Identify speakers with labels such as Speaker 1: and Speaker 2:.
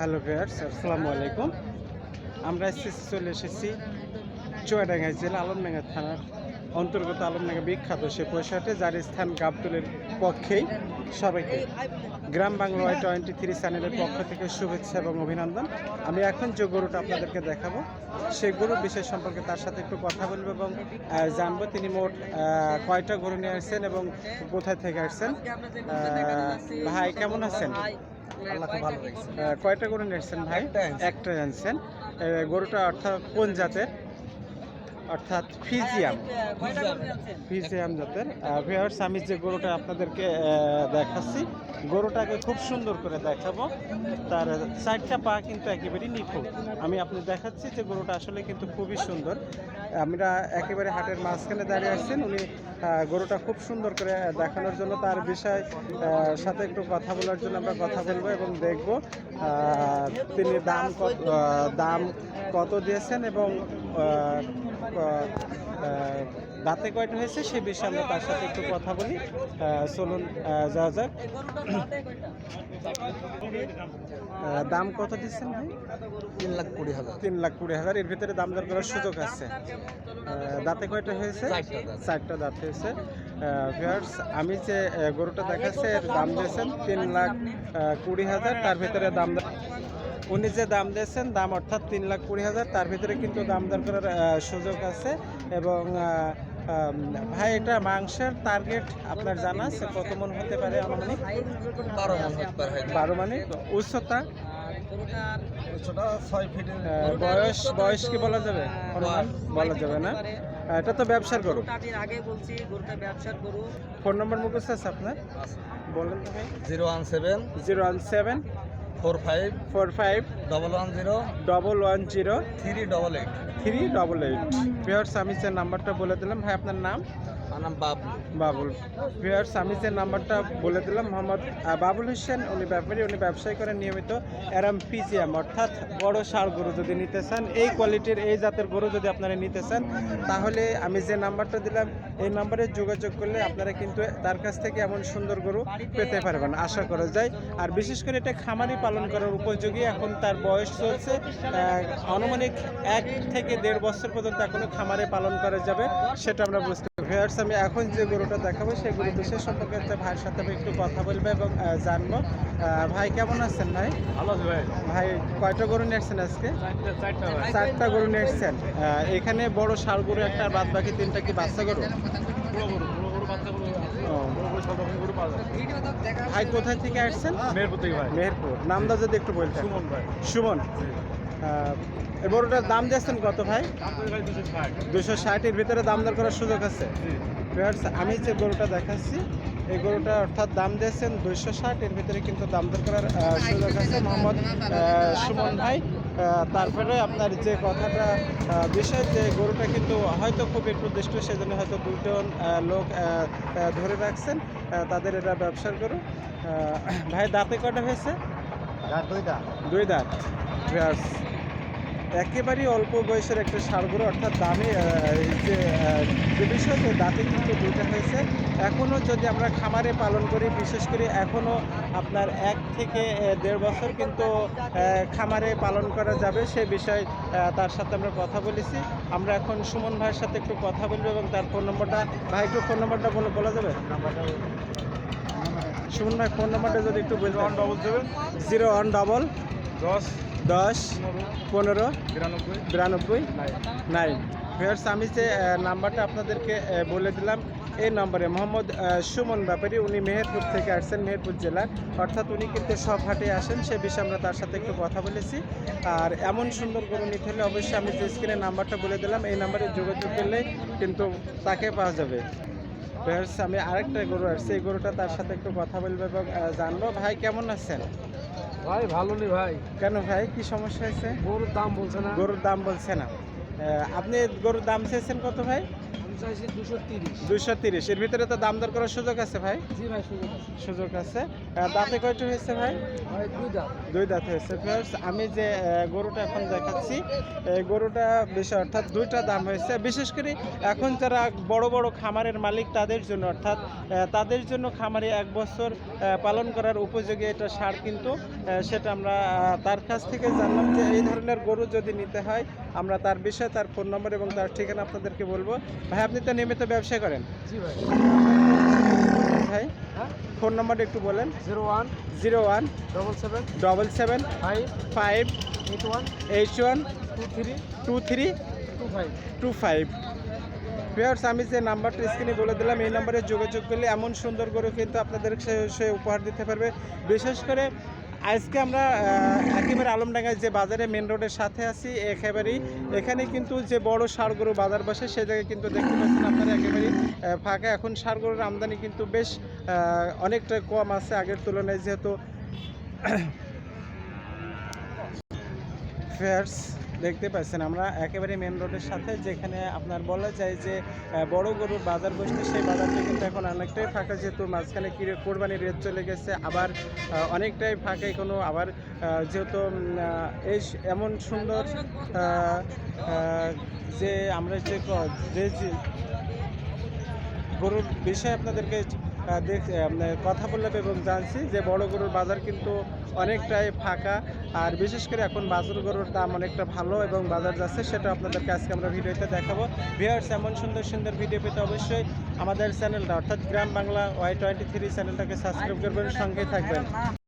Speaker 1: Hello viewers আসসালামু আলাইকুম। আমরা এসেছি, চলে এসেছি চুয়াডাঙ্গা জেলা আলমডাঙ্গা থানার অন্তর্গত আলমডাঙ্গা বিখ্যাত সে পয়সাটে যার স্থান গাবতুলের পক্ষেই সবাইকে। Gram Bangla Y twenty three চ্যানেলের পক্ষ থেকে শুভেচ্ছা এবং অভিনন্দন। আমি এখন যে গরুটা আপনাদেরকে দেখাবো সেই গরু বিষয় সম্পর্কে তার সাথে একটু কথা বলব এবং জানব তিনি মোট কয়টা গরু নিয়ে আসছেন এবং কোথায় থেকে আসছেন। ভাই, কেমন আছেন?
Speaker 2: আল্লাহ খুব ভালো রেখেছে।
Speaker 1: কয়টা গরু নিয়েছেন ভাই?
Speaker 2: একটা
Speaker 1: জানছেন আনছেন। গরুটা অর্থাৎ কোন জাতের? অর্থাৎ ফিজিয়াম। ফিজিয়াম জাতের। ভিউয়ার্স আমি যে গরুটা আপনাদেরকে দেখাচ্ছি, গরুটাকে খুব সুন্দর করে দেখাবো। তার চারটা পা কিন্তু একেবারেই নিখুঁত। আমি আপনি দেখাচ্ছি যে গরুটা আসলে কিন্তু খুবই সুন্দর। আমরা একেবারে হাটের মাঝখানে দাঁড়িয়ে আসছেন উনি গরুটা খুব সুন্দর করে দেখানোর জন্য তার বিষয় সাথে একটু কথা বলার জন্য আমরা কথা বলব এবং দেখব তিনি দাম দাম কত দিয়েছেন এবং দাঁতে কয়টা হয়েছে সে বিষয়ে আমরা তার সাথে একটু কথা বলি। চলুন যাওয়া যাক। দাম কত দিচ্ছেন ভাই?
Speaker 2: তিন লাখ কুড়ি হাজার।
Speaker 1: তিন লাখ কুড়ি হাজার। এর ভিতরে দাম দর করার সুযোগ আছে। দাঁতে কয়টা হয়েছে?
Speaker 2: চারটা দাঁত।
Speaker 1: হয়েছে। ভিউয়ার্স আমি যে গরুটা দেখাচ্ছে এর দাম দিয়েছেন তিন লাখ কুড়ি হাজার। তার ভিতরে দাম দর- উনি যে দাম দিয়েছেন দাম অর্থাৎ তিন লাখ কুড়ি হাজার তার ভিতরে কিন্তু দাম দর করার সুযোগ আছে এবং ভাই এটা মাংসের টার্গেট আপনার জানা আছে? কত মন হতে পারে আনুমানিক?
Speaker 2: বারো মন
Speaker 1: মানে? উচ্চতা? বয়স বয়স কি বলা যাবে? বলা যাবে না। এটা তো ব্যবসার গরু।
Speaker 3: আগে বলছি গরুটা ব্যবসার গরু।
Speaker 1: ফোন নম্বর মুখস্থ আছে আপনার? বলেন তো ভাই।
Speaker 2: Zero one seven
Speaker 1: zero one seven
Speaker 2: four five
Speaker 1: four five
Speaker 2: double one zero
Speaker 1: double one zero
Speaker 2: three double eight
Speaker 1: three double eight আমি যে নাম্বারটা বলে দিলাম ভাই আপনার নাম?
Speaker 2: আমার নাম বাবলু।
Speaker 1: বাবুল। ভিওর্স আমি নাম্বারটা বলে দিলাম মোহাম্মদ বাবুল হোসেন উনি ব্যাপারী উনি ব্যবসায়ী করেন নিয়মিত এরাম পিজিএম অর্থাৎ বড় সার গরু যদি নিতে চান এই কোয়ালিটির এই জাতের গরু যদি আপনারা নিতে চান তাহলে আমি যে নাম্বারটা দিলাম এই নাম্বারে যোগাযোগ করলে আপনারা কিন্তু তার কাছ থেকে এমন সুন্দর গরু পেতে পারবেন আশা করা যায়। আর বিশেষ করে এটা খামারি পালন করার উপযোগী এখন তার বয়স চলছে আনুমানিক এক থেকে দেড় বছর পর্যন্ত এখনও খামারে পালন করা যাবে সেটা আমরা বুঝতে ভিউয়ার্স আমি এখন যে গরুটা দেখাবো সেই গরু বিশেষ সম্পর্কে ভাইয়ের সাথে আমি একটু কথা বলব এবং জানব। ভাই কেমন আছেন ভাই?
Speaker 2: ভালো আছে ভাই।
Speaker 1: ভাই কয়টা গরু নিয়ে আসছেন আজকে?
Speaker 2: চারটা
Speaker 1: গরু নিয়ে এসছেন আহ, এখানে বড় ষাড় গরু একটা বাদ বাকি তিনটা কি বাচ্চা গরু? ভাই কোথায় থেকে আসছেন?
Speaker 2: মেহেরপুর থেকে ভাই।
Speaker 1: মেহেরপুর। নামটা যদি একটু বলতেন।
Speaker 2: সুমন ভাই।
Speaker 1: সুমন। গরুটার দাম দিয়েছেন কত ভাই?
Speaker 2: দুশো
Speaker 1: ষাটের ভিতরে দাম দর করার সুযোগ আছে? আমি যে গরুটা দেখাচ্ছি এই গরুটা অর্থাৎ দাম দিয়েছেন দুইশো ষাট এর ভিতরে কিন্তু দাম দর করার সুযোগ আছে মোহাম্মদ সুমন ভাই। তারপরে আপনার যে কথাটা বিষয় যে গরুটা কিন্তু হয়তো খুব একটু দৃষ্ট সেজন্য হয়তো দুজন লোক ধরে রাখছেন তাদের এটা ব্যবসার গরু। ভাই দাঁতে কটা হয়েছে? দুই দাঁত। ভিউয়ার্স, একেবারেই অল্প বয়সের একটা গরু অর্থাৎ দামে এই যে যে দাঁতে কিন্তু দুইটা হয়েছে। এখনও যদি আমরা খামারে পালন করি বিশেষ করে এখনও আপনার এক থেকে দেড় বছর কিন্তু খামারে পালন করা যাবে সে বিষয়ে তার সাথে আমরা কথা বলেছি। আমরা এখন সুমন ভাইয়ের সাথে একটু কথা বলব এবং তার ফোন নম্বরটা ভাই একটু ফোন নম্বরটা বলে বলা যাবে? সুমন ভাই ফোন নম্বরটা যদি একটু বলতে
Speaker 2: one double
Speaker 1: zero one double.
Speaker 2: দশ।
Speaker 1: দশ
Speaker 2: পনেরো বিরানব্বই। নাইন
Speaker 1: ভিউয়ার্স আমি যে নাম্বারটা আপনাদেরকে বলে দিলাম এই নম্বরে মোহাম্মদ সুমন ব্যাপারী উনি মেহেরপুর থেকে আসছেন মেহেরপুর জেলার। অর্থাৎ উনি কিন্তু সব হাটে আসেন সে বিষয়ে আমরা তার সাথে একটু কথা বলেছি। আর এমন সুন্দর গরু নিতে হলে অবশ্যই আমি যে স্ক্রিনে নাম্বারটা বলে দিলাম এই নাম্বারে যোগাযোগ করলে কিন্তু তাকে পাওয়া যাবে। আমি আরেকটা গরু আসছে এই গরুটা তার সাথে একটু কথা বলব এবং জানব। ভাই কেমন আছেন?
Speaker 2: ভাই ভালো নেই ভাই।
Speaker 1: কেন ভাই? কি সমস্যা হয়েছে?
Speaker 2: গরুর দাম বলছে না।
Speaker 1: গরুর দাম বলছে না। আপনি গরুর দাম চেয়েছেন কত ভাই?
Speaker 2: দুশো তিরিশ।
Speaker 1: এর ভিতরে তো দাম দর করার সুযোগ আছে ভাই?
Speaker 2: জি ভাই সুযোগ আছে।
Speaker 1: সুযোগ আছে। দাঁতে কয়টা হয়েছে ভাই?
Speaker 2: দুই
Speaker 1: দাঁত। হয়েছে। আমি যে গরুটা এখন দেখাচ্ছি এই গরুটা বেশ অর্থাৎ দুইটা দাম হয়েছে। বিশেষ করে এখন যারা বড় বড় খামারের মালিক তাদের জন্য অর্থাৎ তাদের জন্য খামারে এক বছর পালন করার উপযোগী এটা সার কিন্তু সেটা আমরা তার কাছ থেকে জানলাম যে এই ধরনের গরু যদি নিতে হয় আমরা তার বিষয়ে তার ফোন নম্বর এবং তার ঠিকানা আপনাদেরকে বলব। ভাই আপনি তো নিয়মিত ব্যবসা করেন?
Speaker 2: জি ভাই।
Speaker 1: ভাই
Speaker 2: হ্যাঁ?
Speaker 1: ফোন নম্বরটা একটু বলেন।
Speaker 2: Zero one
Speaker 1: zero one
Speaker 2: double seven
Speaker 1: double seven
Speaker 2: five
Speaker 1: five
Speaker 2: eight one
Speaker 1: eight one
Speaker 2: two three
Speaker 1: two three
Speaker 2: two five.
Speaker 1: Two five. Viewers আমি যে নাম্বারটা স্ক্রিনে বলে দিলাম এই নাম্বারে যোগাযোগ করলে এমন সুন্দর গরু কিন্তু আপনাদের সে উপহার দিতে পারবে। বিশেষ করে আজকে আমরা একেবারে আলমডাঙ্গায় যে বাজারে মেন রোডের সাথে আছি, একেবারেই এখানে কিন্তু যে বড় ষাড় গরু বাজার বসে, সে জায়গায় কিন্তু দেখতে পাচ্ছেন আপনারা একেবারেই ফাঁকা। এখন সারগরুর গরুর আমদানি কিন্তু বেশ অনেকটা কম আছে আগের তুলনায়, যেহেতু ফেয়ার্স দেখতে পাচ্ছেন, আমরা একেবারে মেন রোডের সাথে যেখানে আপনার বলা যায় যে বড় গরুর বাজার বসতে সেই বাজারটা কিন্তু এখন অনেকটাই ফাঁকা, যেহেতু মাঝখানে কি কোরবানির রেট চলে গেছে, আবার অনেকটাই ফাঁকা কোনো আবার যেহেতু এই এমন সুন্দর যে আমরা যে গরুর বিষয়ে আপনাদেরকে কথা বললাম এবং জানছি যে বড় গরুর বাজার কিন্তু অনেকটাই ফাঁকা। আর বিশেষ করে এখন বাজার গরুর দাম অনেকটা ভালো এবং বাজার যাচ্ছে সেটা আপনাদেরকে আজকে আমরা ভিডিওতে দেখাবো। ভিউয়ার্স, এমন সুন্দর সুন্দর ভিডিও পেতে অবশ্যই আমাদের চ্যানেলটা, অর্থাৎ Gram Bangla Y twenty three চ্যানেলটাকে সাবস্ক্রাইব করবেন সঙ্গে থাকবেন।